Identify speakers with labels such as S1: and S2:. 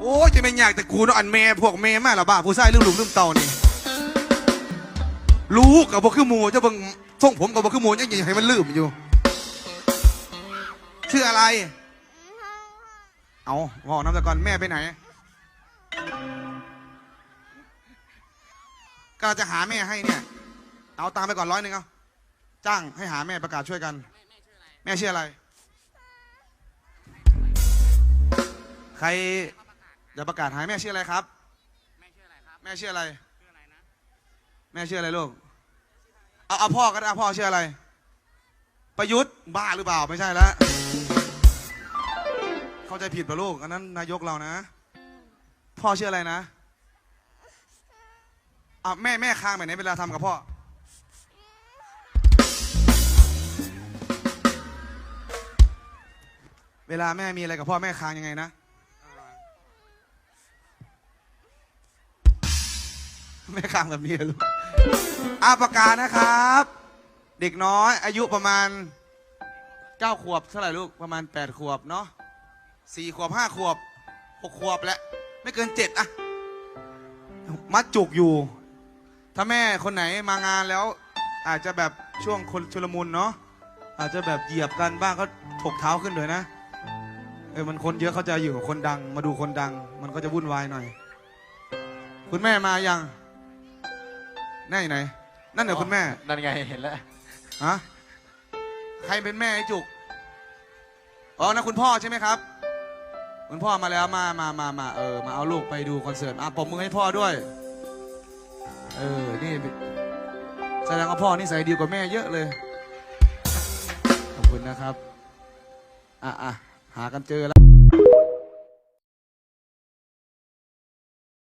S1: โอ้ยจะไม่ยากแต่กูเนาะอันแม่พวกแม่มาละบ้าผู้ชายลืมลุมลืมเต่านี่ลูกกับบ่คือหมูเจะเบิ่งส่งผมกับบ่คือหมูยังยังให้มันลืมอยู่ชื่ออะไร เอาบอกน้ำตะกอนแม่ไปไหนก็จะหาแม่ให้เนี่ย เอาตังไปก่อนร้อยหนึ่งเอาจ้างให้หาแม่ประกาศช่วยกัน แม่ชื่ออะไร ใคร จะประกาศหาแม่ชื่ออะไรครับ
S2: แม่ชื่ออะไรครับ
S1: แม่ชื่ออะไร
S2: ชื่ออะไรนะ
S1: แม่ชื่ออะไรลูก เอาเอาพ่อก็ได้เอาพ่อชื่ออะไร ประยุทธ์บ้าหรือเปล่าไม่ใช่แล้วเข้าใจผิดป่ะลูกอันนั้นนายกเรานะ พ่อชื่ออะไรนะอะแม่แม่ค้างแบบไหนเวลาทำกับพ่อ เวลาแม่มีอะไรกับพ่อแม่ค้างยังไงนะ แม่ค้างแบบนี้เหรอลูกอาประกาศนะครับ เด็กน้อยอายุประมาณ9ขวบเท่าไหร่ลูกประมาณ8ขวบเนาะสี่ขวบห้าขวบหกขวบและไม่เกินเจ็ดอะมัดจุกอยู่ ถ้าแม่คนไหนมางานแล้ว อาจจะแบบช่วงคนชุลมุนเนาะอาจจะแบบเหยียบกันบ้างก็ถกเท้าขึ้นเลยนะเออมันคนเยอะเขาจะอยู่กับคนดัง มาดูคนดัง มันก็จะวุ่นวายหน่อย คุณแม่มายัง แน่อยู่ไหน นั่นเหรอคุณแม่
S2: นั่นไงเห็นแล้ว
S1: ฮะ ใครเป็นแม่ไอ้จุก อ๋อนะคุณพ่อใช่ไหมครับ คุณพ่อมาแล้ว มามามามาเออ มาเอาลูกไปดูคอนเสิร์ตอะปรบมือให้พ่อด้วย เออ นี่แสดงว่าพ่อนี่ใส่ดีกว่าแม่เยอะเลย ขอบคุณนะครับ อะอะหากันเจอแล้ว